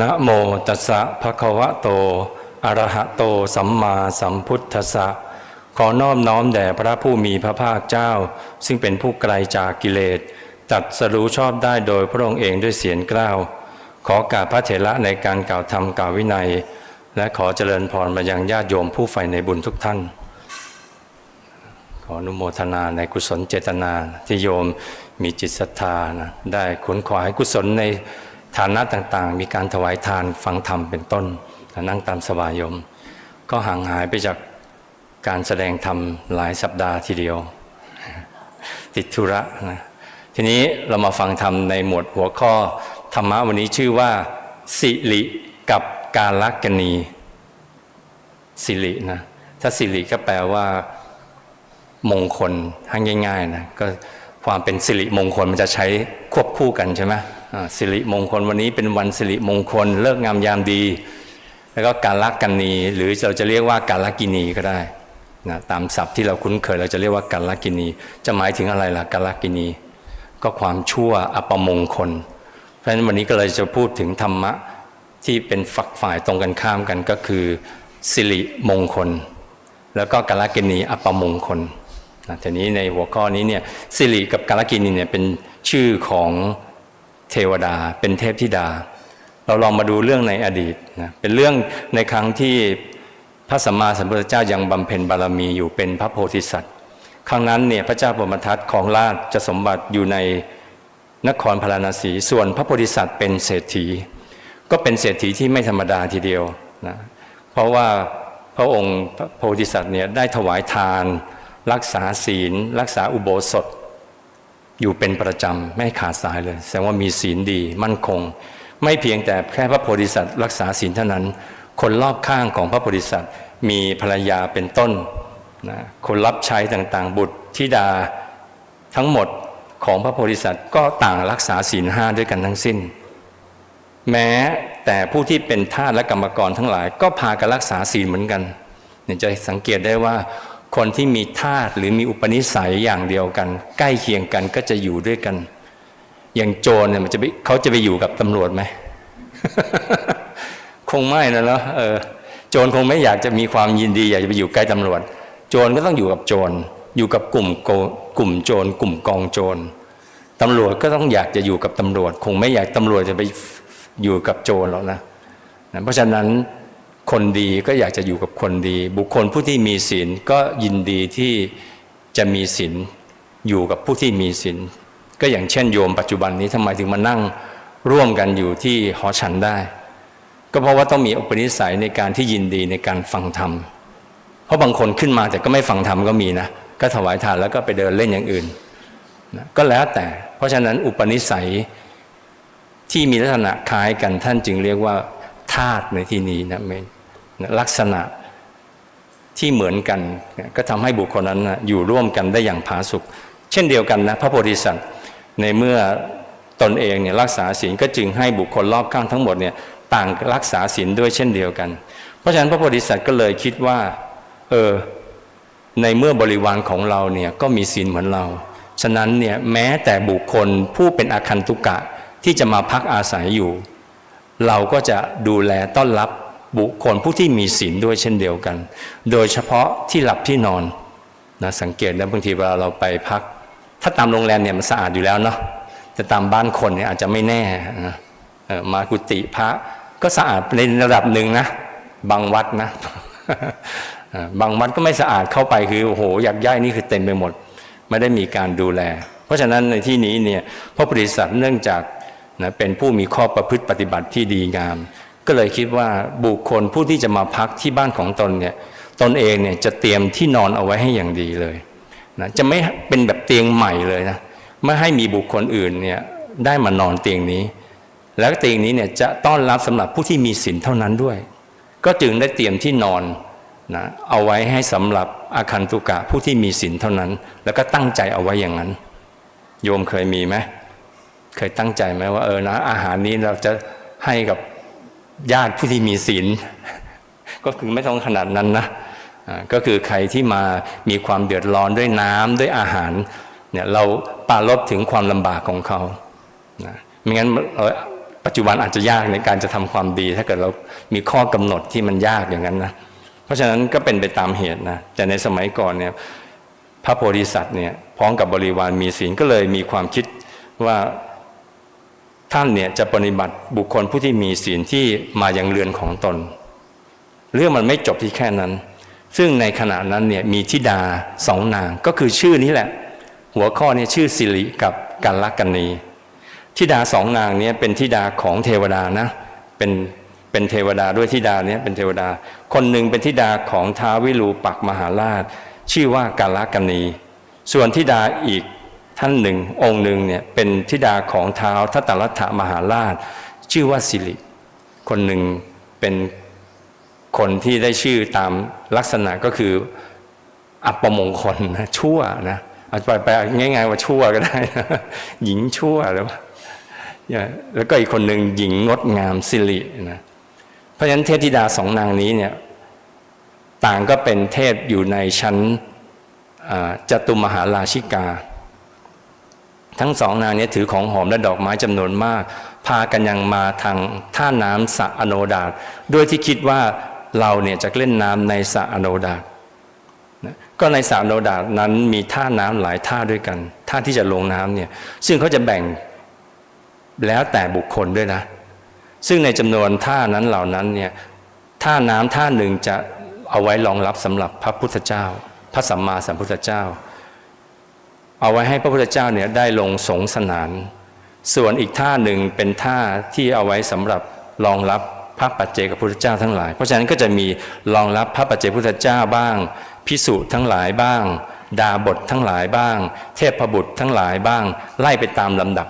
นะโมตัสสะภะคะวะโต อะระหะโต สัมมาสัมพุทธัสสะ ขอนอบน้อมแด่พระผู้มีพระภาคเจ้า ซึ่งเป็นผู้ไกลจากกิเลส ตัดสรู้ชอบได้โดยพระองค์เองด้วยเสียงกล้าว ขอกาพระเถระในการกล่าวธรรมกล่าววินัย และขอเจริญพรมายังญาติโยมผู้ใฝ่ในบุญทุกท่าน ขออนุโมทนาในกุศลเจตนาที่โยมมีจิตศรัทธานะได้ขนขวายกุศลใน ฐานะต่างๆ มีการถวายทานฟังธรรมเป็นต้นนั่งตามสบายยม ก็ห่างหายไปจากการแสดงธรรมหลายสัปดาห์ทีเดียว ติดธุระนะทีนี้เรามาฟังธรรมในหมวดหัวข้อธรรมะวันนี้ชื่อว่า สิริกับกาลกณีสิรินะถ้าสิริก็แปลว่า มงคลให้ง่ายๆนะก็ ความเป็นสิริมงคลมันจะใช้ควบคู่กันใช่ไหมสิริมงคลวันนี้เป็นวันสิริมงคลเลิกงามยามดี แล้วก็การลักกันนีหรือเราจะเรียกว่าการลักินีก็ได้นะตามศัพท์ที่เราคุ้นเคยเราจะเรียกว่าการลักินี จะหมายถึงอะไรล่ะการลักินี ก็ความชั่วอัปมงคล เพราะฉะนั้นวันนี้ก็เลยจะพูดถึงธรรมะที่เป็นฝักฝ่ายตรงกันข้ามกันก็คือ สิริมงคล แล้วก็กาลกินีอัปมงคล นะทีนี้ในหัวข้อนี้เนี่ยสิริกับกาลกินีเนี่ยเป็นชื่อของเทวดา เป็นเทพธิดา เราลองมาดูเรื่องในอดีตนะเป็นเรื่องในครั้งที่พระสัมมาสัมพุทธเจ้ายังบำเพ็ญบารมีอยู่เป็นพระโพธิสัตว์ครั้งนั้นเนี่ยพระเจ้าปรมทัตของราชจะสมบัติอยู่ในนครพาราณสีส่วนพระโพธิสัตว์เป็นเศรษฐี ก็เป็นเศรษฐีที่ไม่ธรรมดาทีเดียวนะเพราะว่าพระองค์พระโพธิสัตว์เนี่ยได้ถวายทาน รักษาศีล รักษาอุโบสถ อยู่เป็นประจำ ไม่ขาดสายเลย แสดงว่ามีศีลดีมั่นคง ไม่เพียงแต่แค่พระโพธิสัตว์รักษาศีลเท่านั้น คนรอบข้างของพระโพธิสัตว์ มีภรรยาเป็นต้นนะคนรับใช้ต่างๆ บุตรธิดาทั้งหมดของพระโพธิสัตว์ก็ต่างรักษาศีลห้าด้วยกันทั้งสิ้น แม้แต่ผู้ที่เป็นทาสและกรรมกรทั้งหลาย ก็พากันรักษาศีลเหมือนกันเนี่ยจะสังเกตได้ว่า คนที่มีทาสหรือมีอุปนิสัยอย่างเดียวกัน ใกล้เคียงกันก็จะอยู่ด้วยกัน อย่างโจรเนี่ยมันจะไปเขาจะไปอยู่กับตำรวจไหมคงไม่นะเนาะเออโจรคงไม่อยากจะมีความยินดี อยากจะไปอยู่ใกล้ตำรวจ โจรก็ต้องอยู่กับโจร อยู่กับกลุ่มโกกลุ่มโจร กลุ่มกองโจรตำรวจก็ต้องอยากจะอยู่กับตำรวจ คงไม่อยากตำรวจจะไปอยู่กับโจรหรอกนะนะเพราะฉะนั้น คนดีก็อยากจะอยู่กับคนดี บุคคลผู้ที่มีศีลก็ยินดีที่จะมีศีลอยู่กับผู้ที่มีศีลก็อย่างเช่นโยมปัจจุบันนี้ทำไมถึงมานั่งร่วมกันอยู่ที่หอฉันได้ ก็เพราะว่าต้องมีอุปนิสัยในการที่ยินดีในการฟังธรรมเพราะบางคนขึ้นมาแต่ก็ไม่ฟังธรรมก็มีนะก็ถวายทานแล้วก็ไปเดินเล่นอย่างอื่นนะก็แล้วแต่ เพราะฉะนั้นอุปนิสัยที่มีลักษณะคล้ายกันท่านจึงเรียกว่าธาตุในที่นี้นะไม่ ลักษณะที่เหมือนกันก็ทำให้บุคคลนั้นอยู่ร่วมกันได้อย่างผาสุกเช่นเดียวกันนะพระโพธิสัตว์ในเมื่อตนเองเนี่ยรักษาศีลก็จึงให้บุคคลรอบข้างทั้งหมดเนี่ยต่างรักษาศีลด้วยเช่นเดียวกัน เพราะฉะนั้นพระโพธิสัตว์ก็เลยคิดว่าเออในเมื่อบริวารของเราเนี่ยก็มีศีลเหมือนเรา ฉะนั้นเนี่ยแม้แต่บุคคลผู้เป็นอาคันตุกะที่จะมาพักอาศัยอยู่ เราก็จะดูแลต้อนรับ บุคคลผู้ที่มีศีลด้วยเช่นเดียวกัน โดยเฉพาะที่หลับที่นอนนะสังเกตนะบางทีเวลาเราไปพัก ถ้าตามโรงแรมเนี่ยมันสะอาดอยู่แล้วเนาะแต่ตามบ้านคนเนี่ยอาจจะไม่แน่นะมากุฏิพระก็สะอาดในระดับหนึ่งนะบางวัดนะบางวัดก็ไม่สะอาดเข้าไปคือโอ้โหอยากย่ายนี่คือเต็มไปหมด ไม่ได้มีการดูแล เพราะฉะนั้นในที่นี้เนี่ยพระบริษัทเนื่องจากนะเป็นผู้มีข้อประพฤติปฏิบัติที่ดีงาม ก็เลยคิดว่าบุคคลผู้ที่จะมาพักที่บ้านของตนเนี่ยตนเองเนี่ยจะเตรียมที่นอนเอาไว้ให้อย่างดีเลยนะจะไม่เป็นแบบเตียงใหม่เลยนะไม่ให้มีบุคคลอื่นเนี่ยได้มานอนเตียงนี้ แล้วเตียงนี้เนี่ยจะต้อนรับสำหรับผู้ที่มีศีลเท่านั้นด้วย ก็จึงได้เตรียมที่นอนนะเอาไว้ให้สำหรับอาคันตุกะผู้ที่มีศีลเท่านั้น แล้วก็ตั้งใจเอาไว้อย่างนั้น โยมเคยมีไหมเคยตั้งใจไหมว่าเออนะอาหารนี้เราจะให้กับ ญาติผู้ที่มีศีลก็คือไม่ต้องขนาดนั้นนะก็คือใครที่มามีความเดือดร้อนด้วยน้ำด้วยอาหารเนี่ยเราปราลบถึงความลำบากของเขานะไม่งั้นปัจจุบันอาจจะยากในการจะทำความดี ถ้าเกิดเรามีข้อกำหนดที่มันยากอย่างนั้นนะเพราะฉะนั้นก็เป็นไปตามเหตุนะแต่ในสมัยก่อนเนี่ยพระโพธิสัตว์เนี่ยพร้อมกับบริวารมีศีลก็เลยมีความคิดว่า ท่านเนี่ยจะปฏิบัติบุคคลผู้ที่มีศีลที่มายังเรือนของตน เรื่องมันไม่จบที่แค่นั้น ซึ่งในขณะนั้นเนี่ยมีธิดาสองนางก็คือชื่อนี้แหละ หัวข้อเนี่ยชื่อสิริกับกัลกันีธิดาสองนางเนี้เป็นธิดาของเทวดานะเป็นเป็นเทวดาด้วยธิดาเนี้เป็นเทวดา คนหนึ่งเป็นธิดาของท้าววิรูปักมหาราช ชื่อว่ากัลกันีส่วนธิดาอีก ท่านหนึ่งองค์หนึ่งเนี่ยเป็นธิดาของท้าวทัตตรัฐมหาราช ชื่อว่าสิริ คนหนึ่งเป็นคนที่ได้ชื่อตามลักษณะก็คืออัปมงคลนะชั่วนะอาจจะแปลง่ายๆว่าชั่วก็ได้นะหญิงชั่วแล้วแล้วก็อีกคนหนึ่งหญิงงดงามสิรินะเพราะฉะนั้นเทพธิดาสองนางนี้เนี่ยต่างก็เป็นเทพอยู่ในชั้นจตุมหาราชิกา ทั้งสองนางนี้ถือของหอมและดอกไม้จำนวนมาก พากันยังมาทางท่าน้ำสระอโนดาตด้วยที่คิดว่าเราเนี่ยจะเล่นน้ำในสระอโนดาตก็ในสระอโนดาตนั้นมีท่าน้ำหลายท่าด้วยกันท่าที่จะลงน้ำเนี่ยซึ่งเขาจะแบ่งแล้วแต่บุคคลด้วยนะ ซึ่งในจำนวนท่านั้นเหล่านั้นเนี่ยท่าน้ำท่าหนึ่งจะเอาไว้รองรับสำหรับพระพุทธเจ้า พระสัมมาสัมพุทธเจ้า เอาไว้ให้พระพุทธเจ้าเนี่ยได้ลงสงสนาน ส่วนอีกท่าหนึ่งเป็นท่าที่เอาไว้สำหรับรองรับพระปัจเจกพุทธเจ้าทั้งหลาย เพราะฉะนั้นก็จะมีรองรับพระปัจเจกพุทธเจ้าบ้าง พิสุทั้งหลายบ้าง ดาบททั้งหลายบ้าง เทพบุตรทั้งหลายบ้าง ไล่ไปตามลำดับ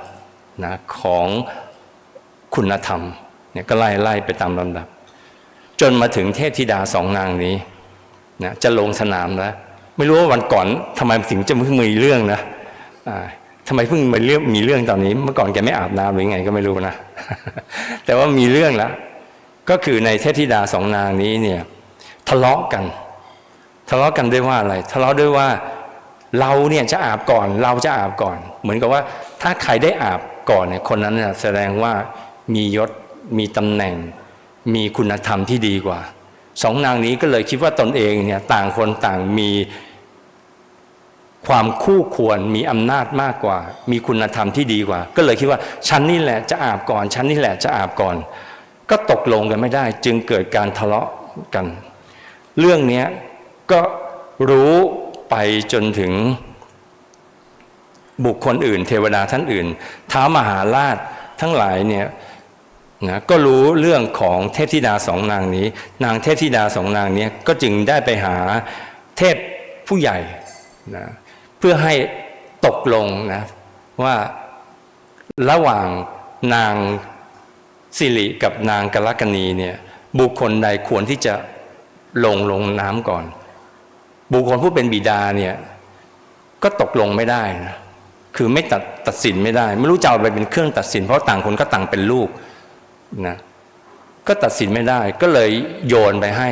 นะของคุณธรรมเนี่ยก็ไล่ไล่ไปตามลำดับ จนมาถึงเทพธิดาสองนางนี้นะจะลงสนามแล้ว ไม่รู้ว่าวันก่อนทำไมถึงจะเพิ่งมีเรื่องนะอ่าทำไมเพิ่งมาเรื่องมีเรื่องตอนนี้ เมื่อก่อนแกไม่อาบน้ำหรือไงก็ไม่รู้นะ แต่ว่ามีเรื่องแล้วก็คือในเทพธิดาสองนางนี้เนี่ย ทะเลาะกัน ทะเลาะกันด้วยว่าอะไร ทะเลาะด้วยว่าเราเนี่ยจะอาบก่อน เราจะอาบก่อน เหมือนกับว่า ถ้าใครได้อาบก่อนเนี่ยคนนั้นเนี่ยแสดงว่ามียศมีตำแหน่ง มีคุณธรรมที่ดีกว่าสองนางนี้ก็เลยคิดว่าตนเองเนี่ยต่างคนต่างมี ความคู่ควรมีอำนาจมากกว่า มีคุณธรรมที่ดีกว่า ก็เลยคิดว่าฉันนี่แหละจะอาบก่อนฉันนี่แหละจะอาบก่อน ก็ตกลงกันไม่ได้ จึงเกิดการทะเลาะกัน เรื่องนี้ก็รู้ไปจนถึงบุคคลอื่น เทวดาท่านอื่นท้ามหาราชทั้งหลายเนี่ยนะก็รู้เรื่องของเทพธิดาสองนางนี้ นางเทพธิดาสองนางนี้ก็จึงได้ไปหาเทพผู้ใหญ่นะ พื่อให้ตกลงนะว่าระหว่างนางสิริกับนางกลกนีเนี่ยบุคคลใดควรที่จะลงลงน้ำก่อน บุคคลผู้เป็นบิดาเนี่ยก็ตกลงไม่ได้นะคือไม่ตัดตัดสินไม่ได้ ไม่รู้จะเอาไปเป็นเครื่องตัดสิน เพราะต่างคนก็ต่างเป็นลูกนะก็ตัดสินไม่ได้ ก็เลยโยนไปให้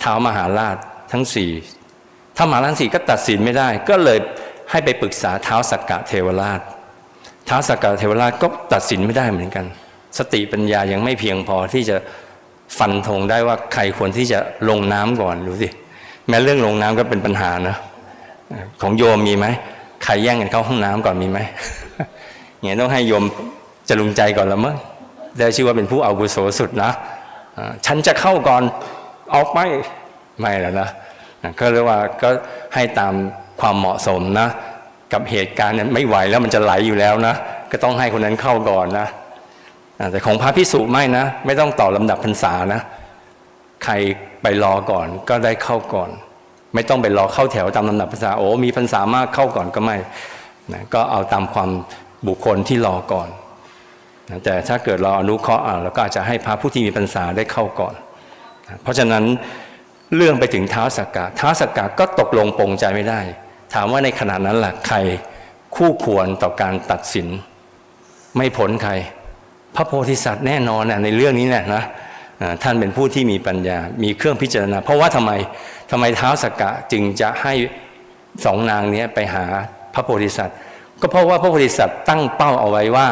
เท้ามหาราชทั้งสี่ ท้ามหารังสีก็ตัดสินไม่ได้ ก็เลยให้ไปปรึกษาเท้าสักกะเทวราชเท้าสักกะเทวราชก็ตัดสินไม่ได้เหมือนกัน สติปัญญายังไม่เพียงพอที่จะฟันธงได้ว่าใครควรที่จะลงน้ำก่อนดูสิแม้เรื่องลงน้ำก็เป็นปัญหานะของโยมมีไหมใครแย่งกันเข้าห้องน้ำก่อนมีไหมเนี่ยต้องให้โยมจะลุงใจก่อนละมั้งได้ชื่อว่าเป็นผู้อาวุโสสุดนะฉันจะเข้าก่อนออกไปไม่แล้วนะ ก็เรียกว่าก็ให้ตามความเหมาะสมนะ กับเหตุการณ์นั้นไม่ไหวแล้วมันจะไหลอยู่แล้วนะ ก็ต้องให้คนนั้นเข้าก่อนนะแต่ของพระพิสุไม่นะ ไม่ต้องต่อลำดับพรรษานะ ใครไปรอก่อนก็ได้เข้าก่อน ไม่ต้องไปรอเข้าแถวตามลำดับพรรษาโอ้มีพรรษามากเข้าก่อนก็ไม่นะก็เอาตามความบุคคลที่รอก่อนแต่ถ้าเกิดเราอนุเคราะห์เราก็อาจจะให้พระผู้ที่มีพรรษาได้เข้าก่อนเพราะฉะนั้น เรื่องไปถึงเท้าสักกะเท้าสักกะก็ตกลงปรงใจไม่ได้ ถามว่าในขณะนั้นล่ะใครคู่ควรต่อการตัดสิน ไม่ผลใคร พระโพธิสัตว์แน่นอนในเรื่องนี้แหละนะท่านเป็นผู้ที่มีปัญญา มีเครื่องพิจารณา เพราะว่าทำไมทำไมเท้าสักกะจึงจะให้สองนางนี้ไปหาพระโพธิสัตว์ ก็เพราะว่าพระโพธิสัตว์ตั้งเป้าเอาไว้ว่า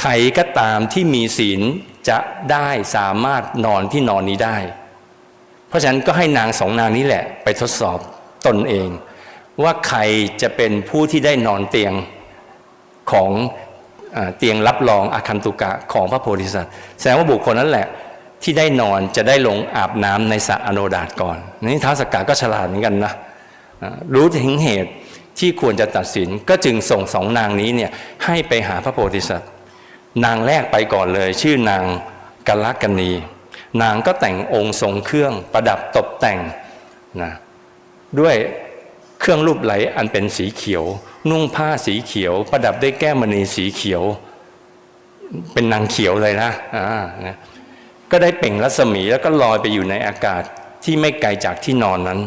ใครก็ตามที่มีศีลจะได้สามารถนอนที่นอนนี้ได้ เพราะฉะนั้นก็ให้นางสองนางนี้แหละ ไปทดสอบตนเอง ว่าใครจะเป็นผู้ที่ได้นอนเตียงของเตียงรับรองอาคันตุกะของพระโพธิสัตว์ แสดงว่าบุคคลนั้นแหละที่ได้นอนจะได้ลงอาบน้ำในสระอโนดาตก่อนนี่ท้าวสกกาก็ฉลาดเหมือนกันนะรู้ถึงเหตุที่ควรจะตัดสินก็จึงส่งสองนางนี้เนี่ยให้ไปหาพระโพธิสัตว์ นางแรกไปก่อนเลย ชื่อนางกัลกนี นางก็แต่งองค์ทรงเครื่องประดับตกแต่งนะด้วยเครื่องรูปไหลอันเป็นสีเขียว นุ่งผ้าสีเขียว ประดับด้วยแก้วมณีสีเขียว เป็นนางเขียวเลยนะอ่านะก็ได้เป่งรัศมีแล้วก็ลอยไปอยู่ในอากาศที่ไม่ไกลจากที่นอนนั้น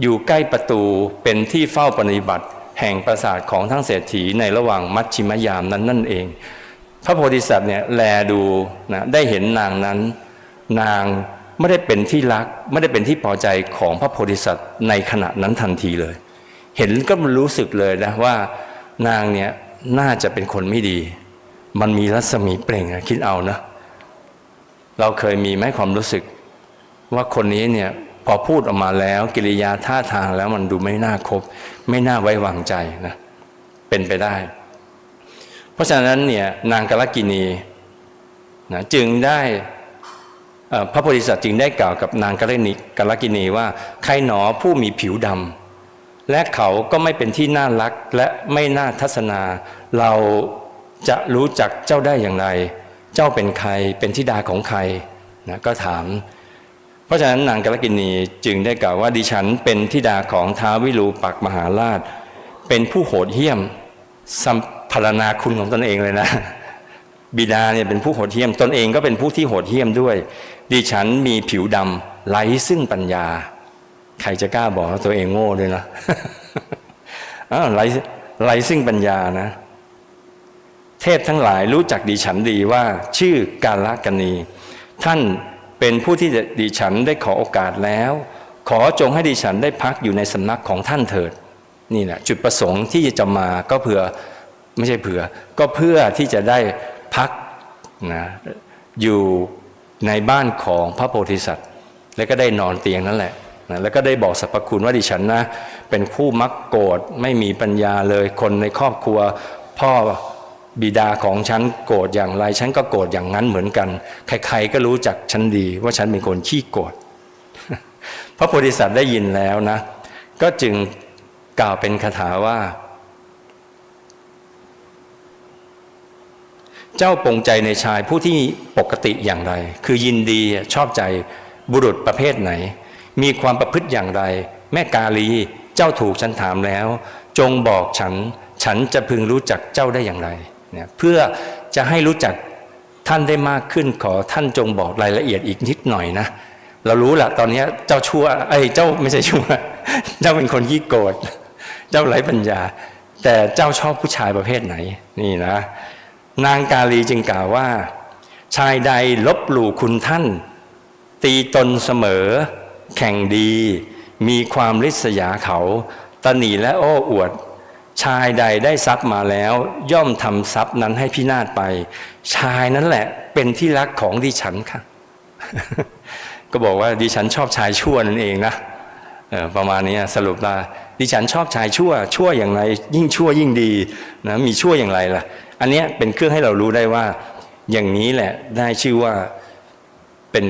อยู่ใกล้ประตูเป็นที่เฝ้าปฏิบัติ แห่งปราสาทของทั้งเศรษฐีในระหว่างมัชชิมยามนั้นนั่นเอง พระโพธิสัตว์เนี่ยแลดูนะได้เห็นนางนั้น นางไม่ได้เป็นที่รักไม่ได้เป็นที่พอใจของพระโพธิสัตว์ในขณะนั้นทันทีเลย เห็นก็รู้สึกเลยนะว่านางเนี่ยน่าจะเป็นคนไม่ดี มันมีรัศมีเปล่งอะคิดเอานะ เราเคยมีไหมความรู้สึก ว่าคนนี้เนี่ยพอพูดออกมาแล้วกิริยาท่าทางแล้วมันดูไม่น่าคบ ไม่น่าไว้วางใจนะเป็นไปได้ เพราะฉะนั้นเนี่ยนางกาลกินีนะจึงได้ พระโพธิสัตว์จึงได้กล่าวกับนางกาลกิกาลกินีว่าใครหนอผู้มีผิวดำและเขาก็ไม่เป็นที่น่ารักและไม่น่าทัศนา เราจะรู้จักเจ้าได้อย่างไร เจ้าเป็นใครเป็นธิดาของใครนะก็ถาม เพราะฉะนั้นนางกาลกินีจึงได้กล่าวว่าดิฉันเป็นธิดาของท้าววิรูปักษ์มหาราช เป็นผู้โหดเหี้ยมสัมพารณาคุณของตนเองเลยนะ บิดาเนี่ยเป็นผู้โหดเหี้ยม ตนเองก็เป็นผู้ที่โหดเหี้ยมด้วย ดิฉันมีผิวดำไร้ซึ่งปัญญา ใครจะกล้าบอกว่าตัวเองโง่ด้วยนะอ้าวไร้ไร้ซึ่งปัญญานะ เทพทั้งหลายรู้จักดิฉันดีว่า ชื่อกาลกนีท่านเป็นผู้ที่ดิฉันได้ขอโอกาสแล้ว ขอจงให้ดิฉันได้พักอยู่ในสำนักของท่านเถิด นี่แหละจุดประสงค์ที่จะมาก็เพื่อไม่ใช่เผื่อ ก็เพื่อที่จะได้ พักนะอยู่ในบ้านของพระโพธิสัตว์ แล้วก็ได้นอนเตียงนั่นแหละนะแล้วก็ได้บอกสรรพคุณว่าดิฉันนะเป็นผู้มักโกรธไม่มีปัญญาเลยคนในครอบครัวพ่อบิดาของฉันโกรธอย่างไร ฉันก็โกรธอย่างนั้นเหมือนกัน ใครๆก็รู้จักฉันดี ว่าฉันเป็นคนขี้โกรธพระโพธิสัตว์ได้ยินแล้วนะ ก็จึงกล่าวเป็นคาถาว่า เจ้าปงใจในชายผู้ที่ปกติอย่างไร คือยินดีชอบใจบุรุษประเภทไหน มีความประพฤติอย่างไร แม่กาลีเจ้าถูกฉันถามแล้ว จงบอกฉัน ฉันจะพึงรู้จักเจ้าได้อย่างไรเนี่ยเพื่อจะให้รู้จักท่านได้มากขึ้นขอท่านจงบอกรายละเอียดอีกนิดหน่อยนะ เรารู้แหละตอนนี้เจ้าชั่วไอ้ยเจ้าไม่ใช่ชั่ว เจ้าเป็นคนขี้โกรธเจ้าไร้ปัญญา แต่เจ้าชอบผู้ชายประเภทไหนนี่นะ นางกาลีจึงกล่าวว่า ชายใดลบหลู่คุณท่าน ตีตนเสมอ แข่งดี มีความริษยาเขา ตนีและโอ้อวด ชายใดได้ทรัพย์มาแล้ว ย่อมทำทรัพย์นั้นให้พินาศไป ชายนั้นแหละเป็นที่รักของดิฉันค่ะ ก็บอกว่าดิฉันชอบชายชั่วนั่นเองนะประมาณนี้สรุปว่าดิฉันชอบชายชั่ว ชั่วอย่างไร ยิ่งชั่วยิ่งดีนะมีชั่วอย่างไรล่ะ อันนี้เป็นเครื่องให้เรารู้ได้ว่า อย่างนี้แหละได้ชื่อว่าเป็น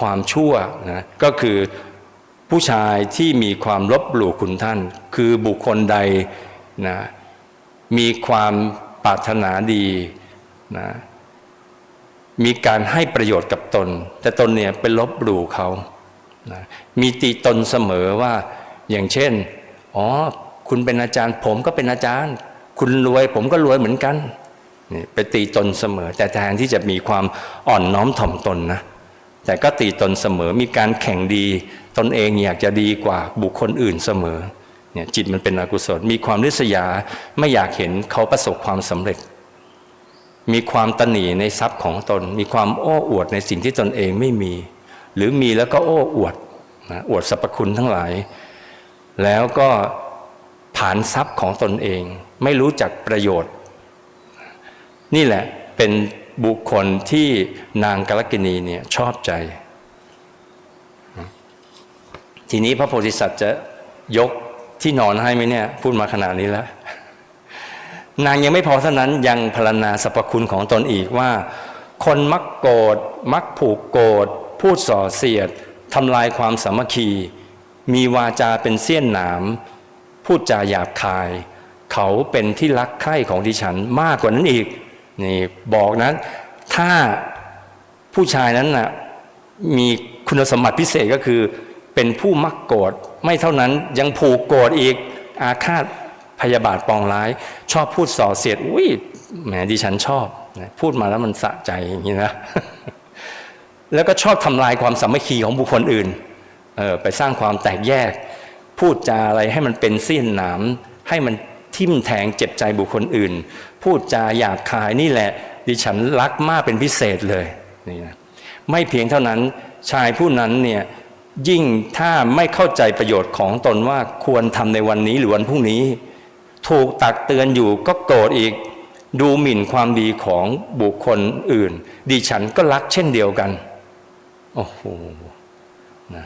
ความชั่วนะก็คือผู้ชายที่มีความลบหลู่คุณท่าน คือบุคคลใดนะมีความปรารถนาดีนะมีการให้ประโยชน์กับตน แต่ตนเนี่ยเป็นลบหลู่เขานะมีตีตนเสมอว่าอย่างเช่น อ๋อ คุณเป็นอาจารย์ ผมก็เป็นอาจารย์ คุณรวยผมก็รวยเหมือนกันไปตีตนเสมอ แต่แทนที่จะมีความอ่อนน้อมถ่อมตนนะแต่ก็ตีตนเสมอมีการแข่งดี ตนเองอยากจะดีกว่าบุคคลอื่นเสมอเนี่ยจิตมันเป็นอกุศล มีความริษยาไม่อยากเห็นเขาประสบความสำเร็จ มีความตนีในทรัพย์ของตน มีความโอ้อวดในสิ่งที่ตนเองไม่มี หรือมีแล้วก็โอ้อวดนะอวดสรรพคุณทั้งหลาย แล้วก็ผานทรัพย์ของตนเอง ไม่รู้จักประโยชน์ นี่แหละเป็นบุคคลที่นางกาลกินีเนี่ยชอบใจ ทีนี้พระโพธิสัตว์จะยกที่นอนให้ไหมเนี่ย พูดมาขนาดนี้แล้ว นางยังไม่พอเท่านั้นยังพรรณนาสรรพคุณของตนอีกว่า คนมักโกรธมักผูกโกรธพูดส่อเสียดทำลายความสามัคคี มีวาจาเป็นเสี้ยนหนาม พูดจาหยาบคาย เขาเป็นที่รักใคร่ของดิฉันมากกว่านั้นอีกนี่บอกนะถ้าผู้ชายนั้นน่ะมีคุณสมบัติพิเศษก็คือ เป็นผู้มักโกรธไม่เท่านั้นยังผูกโกรธอีกอาฆาตพยาบาทปองร้าย ชอบพูดส่อเสียดอุ้ยแหมดิฉันชอบพูดมาแล้วมันสะใจอย่างนี้นะแล้วก็ชอบทำลายความสามัคคีของบุคคลอื่นเออไปสร้างความแตกแยก พูดจาอะไรให้มันเป็นเสี้ยนหนามให้มัน ทิ่มแทงเจ็บใจบุคคลอื่น พูดจาหยาบคายนี่แหละ ดิฉันรักมากเป็นพิเศษเลยนี่นะไม่เพียงเท่านั้นชายผู้นั้นเนี่ยยิ่งถ้าไม่เข้าใจประโยชน์ของตนว่าควรทำในวันนี้หรือวันพรุ่งนี้ ถูกตักเตือนอยู่ก็โกรธอีก ดูหมิ่นความดีของบุคคลอื่น ดิฉันก็รักเช่นเดียวกันโอ้โหนะ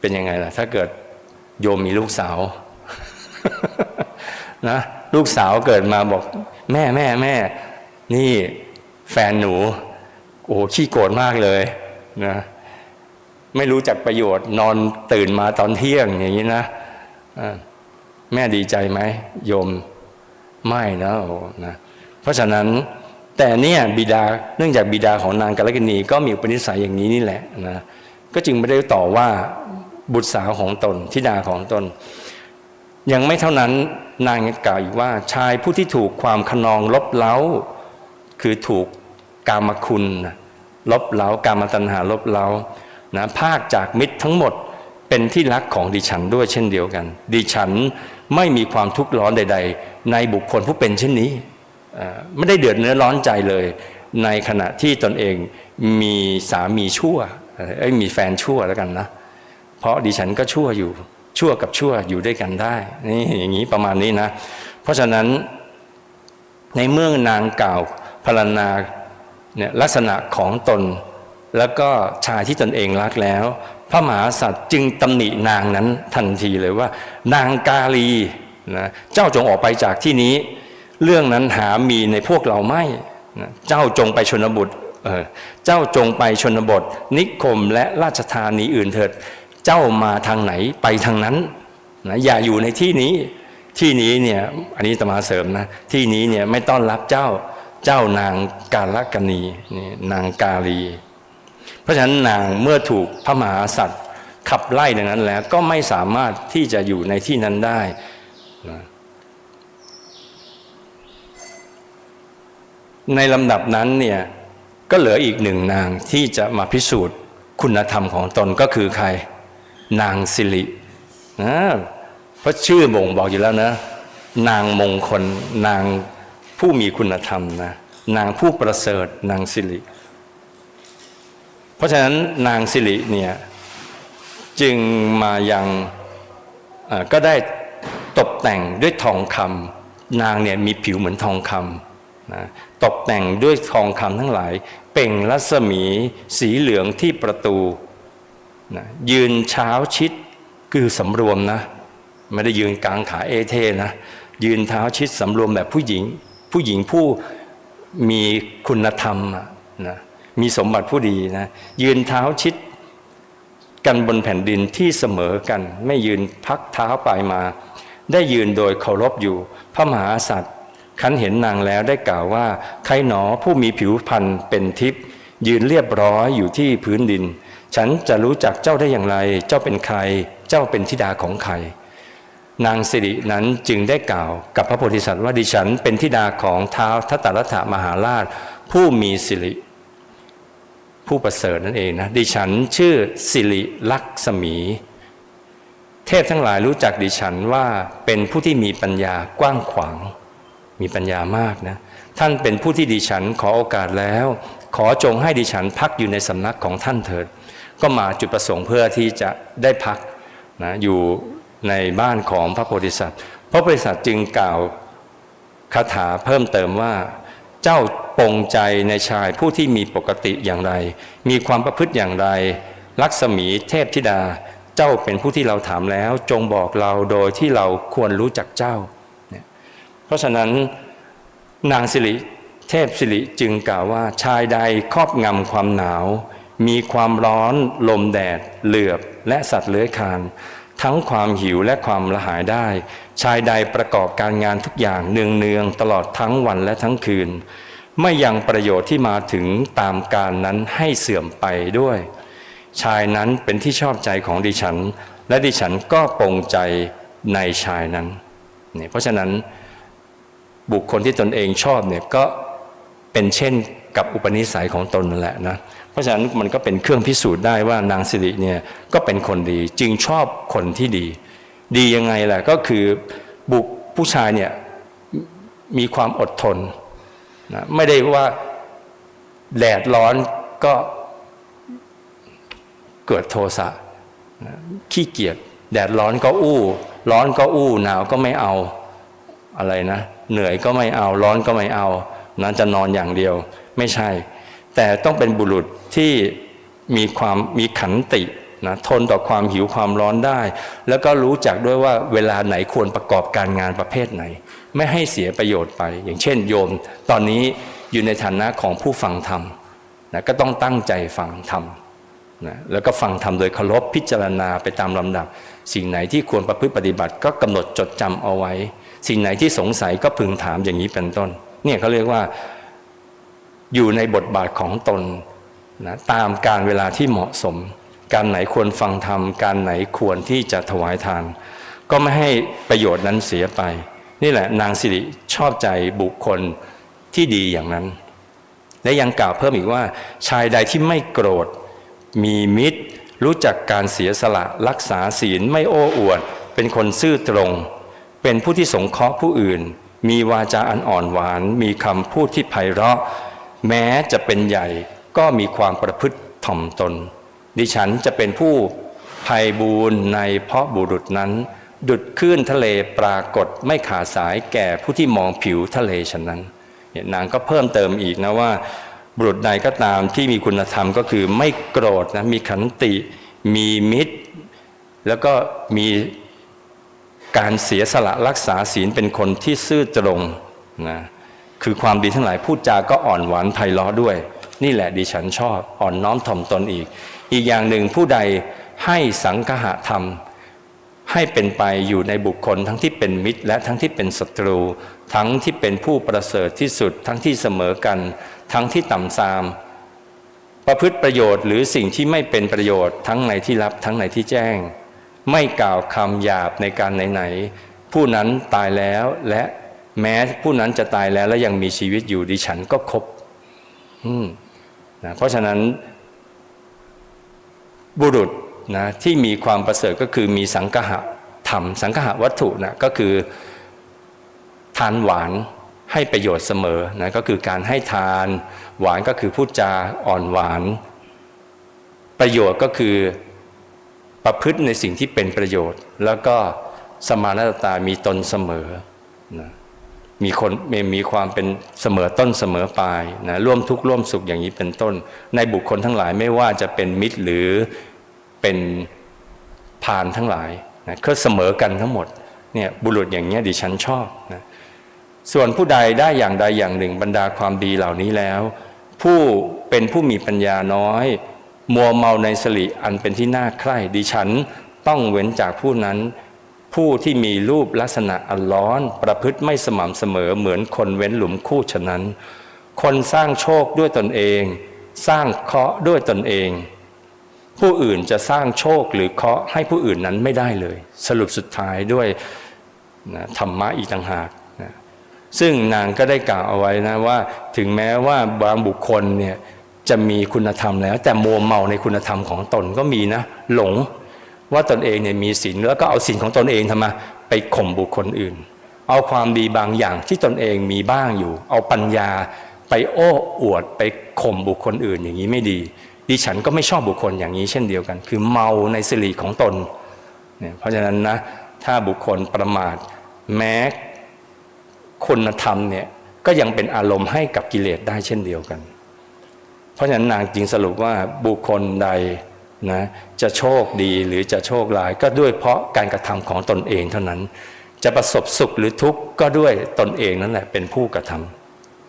เป็นยังไงล่ะ ถ้าเกิดโยมมีลูกสาว นะลูกสาวเกิดมาบอก แม่แม่แม่ นี่แฟนหนู โอ้ขี้โกรธมากเลยนะไม่รู้จักประโยชน์ นอนตื่นมาตอนเที่ยงอย่างนี้นะแม่ดีใจไหมโยมไม่นะโอ้นะเพราะฉะนั้นแต่เนี่ยบิดาเนื่องจากบิดาของนางกาลกินีก็มีปนิสัยอย่างนี้นี่แหละนะก็จึงไม่ได้ต่อว่าบุตรสาวของตนธิดาของตน ยังไม่เท่านั้นนางยังกล่าวอีกว่าชายผู้ที่ถูกความขนองลบเล้า คือถูกกามคุณ ลบเล้ากามตัณหาลบเล้านะภาคจากมิตรทั้งหมดเป็นที่รักของดิฉันด้วยเช่นเดียวกัน ดิฉันไม่มีความทุกข์ร้อนใด ๆ ในบุคคลผู้เป็นเช่นนี้ไม่ได้เดือดเนื้อร้อนใจเลย ในขณะที่ตนเองมีสามีชั่วเอ้ยมีแฟนชั่วแล้วกันนะ เพราะดิฉันก็ชั่วอยู่ ชั่วกับชั่วอยู่ด้วยกันได้ นี่อย่างนี้ประมาณนี้นะ เพราะฉะนั้นในเมื่อนางกล่าวพรรณนาเนี่ยลักษณะของตน แล้วก็ชายที่ตนเองรักแล้ว พระมหากษัตริย์จึงตำหนินางนั้นทันทีเลยว่า นางกาลีนะเจ้าจงออกไปจากที่นี้ เรื่องนั้นหามีในพวกเราไม่นะเจ้าจงไปชนบทเออเจ้าจงไปชนบท นิคมและราชธานีอื่นเถิด เจ้ามาทางไหนไปทางนั้นนะอย่าอยู่ในที่นี้ที่นี้เนี่ยอันนี้ตมาเสริมนะที่นี้เนี่ยไม่ต้อนรับเจ้าเจ้านางกาลกนีนี่นางกาลี เพราะฉะนั้นนางเมื่อถูกพระมหาสัตว์ขับไล่ดังนั้นแล้วก็ไม่สามารถที่จะอยู่ในที่นั้นได้นะในลำดับนั้นเนี่ยก็เหลืออีกหนึ่งนางที่จะมาพิสูจน์คุณธรรมของตนก็คือใคร นางสิรินะเพราะชื่อบ่งบอกอยู่แล้วนะ นางมงคล นางผู้มีคุณธรรมนะนางผู้ประเสริฐนางสิริ เพราะฉะนั้นนางสิริเนี่ยจึงมายังก็ได้ตกแต่งด้วยทองคำนางเนี่ยมีผิวเหมือนทองคำนะตกแต่งด้วยทองคำทั้งหลาย เป่งรัศมีสีเหลืองที่ประตู นะยืนเช้าชิดคือสำรวมนะ ไม่ได้ยืนกลางขาเอเทนะ ยืนเท้าชิดสำรวมแบบผู้หญิง ผู้หญิงผู้มีคุณธรรมนะมีสมบัติผู้ดีนะ ยืนเท้าชิดกันบนแผ่นดินที่เสมอกัน ไม่ยืนพักเท้าไปมา ได้ยืนโดยเคารพอยู่ พระมหาสัตว์คันเห็นนางแล้วได้กล่าวว่า ใครหนอผู้มีผิวพรรณเป็นทิพย์ยืนเรียบร้อยอยู่ที่พื้นดิน ฉันจะรู้จักเจ้าได้อย่างไร เจ้าเป็นใคร เจ้าเป็นธิดาของใคร นางสิรินั้นจึงได้กล่าวกับพระโพธิสัตว์ว่าดิฉันเป็นธิดาของท้าวทัตตรัฐมหาราช ผู้มีสิริ ผู้ประเสริฐนั่นเองนะ ดิฉันชื่อสิริลักษมี เทพทั้งหลายรู้จักดิฉันว่าเป็นผู้ที่มีปัญญากว้างขวาง มีปัญญามากนะ ท่านเป็นผู้ที่ดิฉันขอโอกาสแล้ว ขอจงให้ดิฉันพักอยู่ในสำนักของท่านเถิด ก็มาจุดประสงค์เพื่อที่จะได้พักนะอยู่ในบ้านของพระโพธิสัตว์ พระโพธิสัตว์จึงกล่าวคาถาเพิ่มเติมว่า เจ้าปงใจในชายผู้ที่มีปกติอย่างไร มีความประพฤติอย่างไร ลักษมีเทพธิดา เจ้าเป็นผู้ที่เราถามแล้ว จงบอกเราโดยที่เราควรรู้จักเจ้าเนี่ยเพราะฉะนั้นนางสิริเทพสิริจึงกล่าวว่าชายใดครอบงำความหนาว มีความร้อน ลมแดด เหลือบ และสัตว์เลื้อยคลาน ทั้งความหิวและความละหายได้ ชายใดประกอบการงานทุกอย่างเนืองเนืองๆตลอดทั้งวันและทั้งคืน ไม่ยังประโยชน์ที่มาถึงตามการนั้นให้เสื่อมไปด้วย ชายนั้นเป็นที่ชอบใจของดิฉัน และดิฉันก็ปรงใจในชายนั้นเนี่ยเพราะฉะนั้นบุคคลที่ตนเองชอบเนี่ยก็เป็นเช่นกับอุปนิสัยของตนนั่นแหละนะ เพราะฉะนั้นมันก็เป็นเครื่องพิสูจน์ได้ว่านางสิริเนี่ยก็เป็นคนดีจึงชอบคนที่ดี ดียังไงล่ะก็คือบุคผู้ชายเนี่ยมีความอดทนนะไม่ได้ว่าแดดร้อนก็เกิดโทสะนะขี้เกียจแดดร้อนก็อู้ ร้อนก็อู้หนาวก็ไม่เอาอะไรนะ เหนื่อยก็ไม่เอาร้อนก็ไม่เอานั้นจะนอนอย่างเดียวไม่ใช่ แต่ต้องเป็นบุรุษที่มีความมีขันตินะทนต่อความหิวความร้อนได้ แล้วก็รู้จักด้วยว่าเวลาไหนควรประกอบการงานประเภทไหน ไม่ให้เสียประโยชน์ไป อย่างเช่น โยม ตอนนี้อยู่ในฐานะของผู้ฟังธรรมนะก็ต้องตั้งใจฟังธรรมนะแล้วก็ฟังธรรมโดยเคารพพิจารณาไปตามลำดับ สิ่งไหนที่ควรประพฤติปฏิบัติก็กำหนดจดจำเอาไว้ สิ่งไหนที่สงสัยก็พึงถามอย่างนี้เป็นต้น เนี่ยเขาเรียกว่า อยู่ในบทบาทของตนนะตามการเวลาที่เหมาะสม การไหนควรฟังธรรม การไหนควรที่จะถวายทาน ก็ไม่ให้ประโยชน์นั้นเสียไป นี่แหละนางสิริชอบใจบุคคลที่ดีอย่างนั้น และยังกล่าวเพิ่มอีกว่า ชายใดที่ไม่โกรธ มีมิตร รู้จักการเสียสละรักษาศีลไม่โอ้อวด เป็นคนซื่อตรง เป็นผู้ที่สงเคราะห์ผู้อื่น มีวาจาอันอ่อนหวาน มีคำพูดที่ไพเราะ แม้จะเป็นใหญ่ก็มีความประพฤติถ่อมตน ดิฉันจะเป็นผู้ภัยบูรณ์ในเพราะบุรุษนั้น ดุดคลื่นทะเลปรากฏไม่ขาดสายแก่ผู้ที่มองผิวทะเลฉะนั้นเนี่ยนางก็เพิ่มเติมอีกนะว่า บุรุษใดก็ตามที่มีคุณธรรมก็คือไม่โกรธนะมีขันติ มีมิตร แล้วก็มีการเสียสละรักษาศีลเป็นคนที่ซื่อตรงนะ คือความดีทั้งหลายพูดจาก็อ่อนหวานไพเราะด้วย นี่แหละดิฉันชอบอ่อนน้อมถ่อมตนอีก อีกอย่างหนึ่งผู้ใดให้สังคหะธรรม ให้เป็นไปอยู่ในบุคคลทั้งที่เป็นมิตร และทั้งที่เป็นศัตรู ทั้งที่เป็นผู้ประเสริฐที่สุด ทั้งที่เสมอกัน ทั้งที่ต่ำทราม ประพฤติประโยชน์หรือสิ่งที่ไม่เป็นประโยชน์ทั้งในที่ลับทั้งในที่แจ้ง ไม่กล่าวคำหยาบในการไหนๆผู้นั้นตายแล้วและ แม้ผู้นั้นจะตายแล้วและยังมีชีวิตอยู่ดิฉันก็ครบอืมนะเพราะฉะนั้น บุรุษนะที่มีความประเสริฐก็คือมีสังหะธรรม สังหะวัตถุนะก็คือทานหวานให้ประโยชน์เสมอนะก็คือการให้ทาน หวานก็คือพูดจาอ่อนหวาน ประโยชน์ก็คือประพฤติในสิ่งที่เป็นประโยชน์ แล้วก็สมานตามีตนเสมอนะ มีคนมีมีความเป็นเสมอต้นเสมอปลายนะร่วมทุกข์ร่วมสุขอย่างนี้เป็นต้น ในบุคคลทั้งหลายไม่ว่าจะเป็นมิตรหรือเป็นพานทั้งหลายนะก็เสมอกันทั้งหมดเนี่ยบุรุษอย่างนี้ดิฉันชอบนะส่วนผู้ใดได้อย่างใดอย่างหนึ่งบรรดาความดีเหล่านี้แล้ว ผู้เป็นผู้มีปัญญาน้อย มัวเมาในสลิอันเป็นที่น่าใคร่ดิฉันต้องเว้นจากผู้นั้น ผู้ที่มีรูปลักษณะอันร้อน ประพฤติไม่สม่ำเสมอเหมือนคนเว้นหลุมคู่ฉะนั้น คนสร้างโชคด้วยตนเอง สร้างเคราะห์ด้วยตนเอง ผู้อื่นจะสร้างโชคหรือเคราะห์ให้ผู้อื่นนั้นไม่ได้เลย สรุปสุดท้ายด้วยนะธรรมะอีกต่างหากนะซึ่งนางก็ได้กล่าวเอาไว้นะว่า ถึงแม้ว่าบางบุคคลเนี่ยจะมีคุณธรรมแล้ว แต่มัวเมาในคุณธรรมของตนก็มีนะหลง ว่าตนเองเนี่ยมีศีลแล้วก็เอาศีลของตนเองทำไมาไปข่มบุคคลอื่น เอาความดีบางอย่างที่ตนเองมีบ้างอยู่ เอาปัญญาไปโอ้อวดไปข่มบุคคลอื่นอย่างนี้ไม่ดี ดิฉันก็ไม่ชอบบุคคลอย่างนี้เช่นเดียวกัน คือเมาในสิริของตนเนี่ยเพราะฉะนั้นนะถ้าบุคคลประมาทแม้คุณธรรมเนี่ยก็ยังเป็นอารมณ์ให้กับกิเลสได้เช่นเดียวกัน เพราะฉะนั้นนางจึงสรุปว่าบุคคลใด นะจะโชคดีหรือจะโชคร้ายก็ด้วยเพราะการกระทำของตนเองเท่านั้น จะประสบสุขหรือทุกข์ก็ด้วยตนเองนั่นแหละเป็นผู้กระท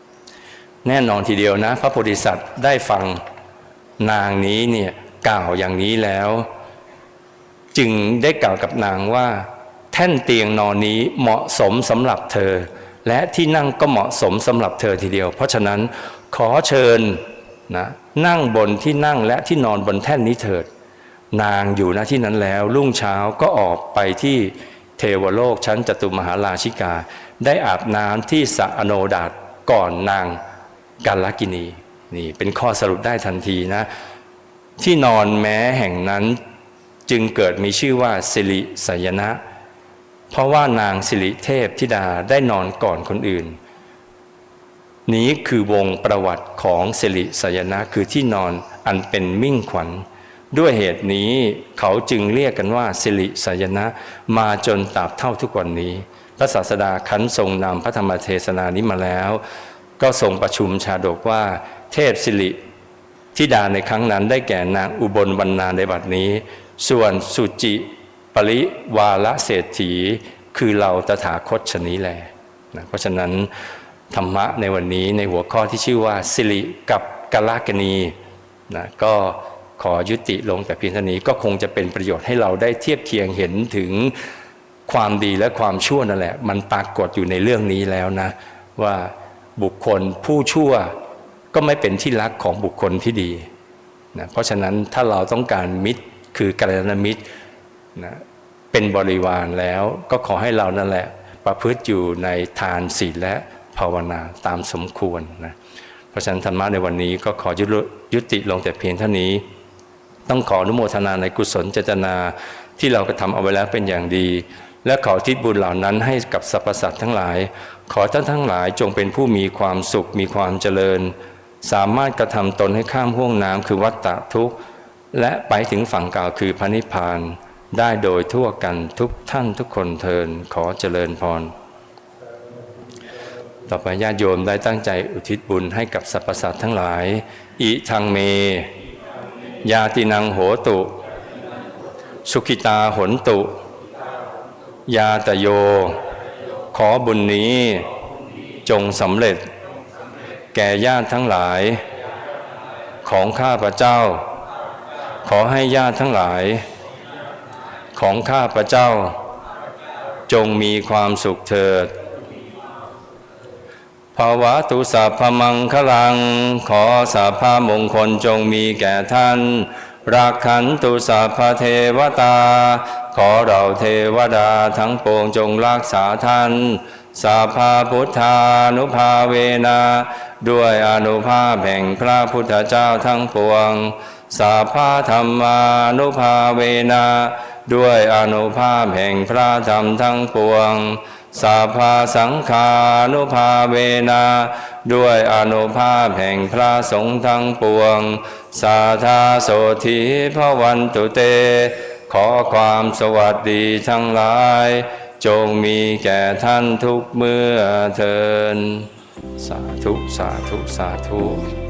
ำแน่นอนทีเดียวนะ พระโพธิสัตว์ได้ฟังนางนี้เนี่ยกล่าวอย่างนี้แล้ว จึงได้กล่าวกับนางว่า แท่นเตียงนอนนี้เหมาะสมสำหรับเธอ และที่นั่งก็เหมาะสมสำหรับเธอทีเดียว เพราะฉะนั้นขอเชิญ นะนั่งบนที่นั่งและที่นอนบนแท่นนี้เถิด นางอยู่ณที่นั้นแล้ว รุ่งเช้าก็ออกไปที่เทวโลกชั้นจตุมหาราชิกา ได้อาบน้ำที่สะอโนดาตก่อนนางกัลกินีนี่เป็นข้อสรุปได้ทันทีนะ ที่นอนแม้แห่งนั้นจึงเกิดมีชื่อว่าสิริสยนะ เพราะว่านางสิริเทพธิดาได้นอนก่อนคนอื่น นี้คือวงประวัติของสิริสยนะคือที่นอนอันเป็นมิ่งขวัญ ด้วยเหตุนี้เขาจึงเรียกกันว่าสิริสยนะมาจนตราบเท่าทุกวันนี้ พระศาสดาคันทรงนำพระธรรมเทศนานี้มาแล้ว ก็ทรงประชุมชาดกว่า เทพสิริธิดาในครั้งนั้นได้แก่นางอุบลวรรณาในบัดนี้ ส่วนสุจิปริวาลเศรษฐี คือเราตถาคตชนี้แลนะเพราะฉะนั้น ธรรมะในวันนี้ในหัวข้อที่ชื่อว่าสิริกับกลากนีนะก็ขอยุติลงแต่เพียงเท่านี้ก็คงจะเป็นประโยชน์ให้เราได้เทียบเคียงเห็นถึงความดีและความชั่วนั่นแหละ มันปรากฏอยู่ในเรื่องนี้แล้วนะ ว่าบุคคลผู้ชั่วก็ไม่เป็นที่รักของบุคคลที่ดีนะเพราะฉะนั้นถ้าเราต้องการมิตรคือกัลยาณมิตรนะเป็นบริวารแล้วก็ขอให้เรานั่นแหละ ประพฤติอยู่ในทานศีลและ ภาวนาตามสมควรนะเพราะฉะนั้นธรรมะในวันนี้ก็ขอยุยุติลงแต่เพียงเท่านี้ ต้องขออนุโมทนาในกุศลเจตนาที่เรากระทำเอาไว้แล้วเป็นอย่างดี และขอทิศบุญเหล่านั้นให้กับสรรพสัตว์ทั้งหลาย ขอท่านทั้งหลายจงเป็นผู้มีความสุขมีความเจริญ สามารถกระทำตนให้ข้ามห่วงน้ำคือวัฏฏะทุกข์และไปถึงฝั่งกล่าวคือพระนิพพานได้โดยทั่วกันทุกท่านทุกคนเทินขอเจริญพร ต่อไปญาติโยมได้ตั้งใจอุทิศบุญให้กับสรรพสัตว์ทั้งหลาย อิทังเม ยาตินังโหตุ สุขิตาหนตุ ยาตโย ขอบุญนี้จงสำเร็จ แก่ญาติทั้งหลาย ของข้าพระเจ้า ขอให้ญาติทั้งหลาย ของข้าพระเจ้า จงมีความสุขเถิด ภาวะตุสัพพมังคลัง ขอสัพพมงคลจงมีแก่ท่านรักขันตุสัพพเทวตา ขอเราเทวดาทั้งปวงจงรักษาท่านสัพพพุทธานุภาเวนะด้วยอนุภาพแห่งพระพุทธเจ้าทั้งปวงสัพพธรรมานุภาเวนะด้วยอนุภาพแห่งพระธรรมทั้งปวง สัพพสังฆานุภาเวนะด้วยอนุภาพแห่งพระสงฆ์ทั้งปวง สาธาโสธีพระวันตุเต ขอความสวัสดีทั้งหลาย จงมีแก่ท่านทุกเมื่อเทิน สาธุ สาธุ สาธุ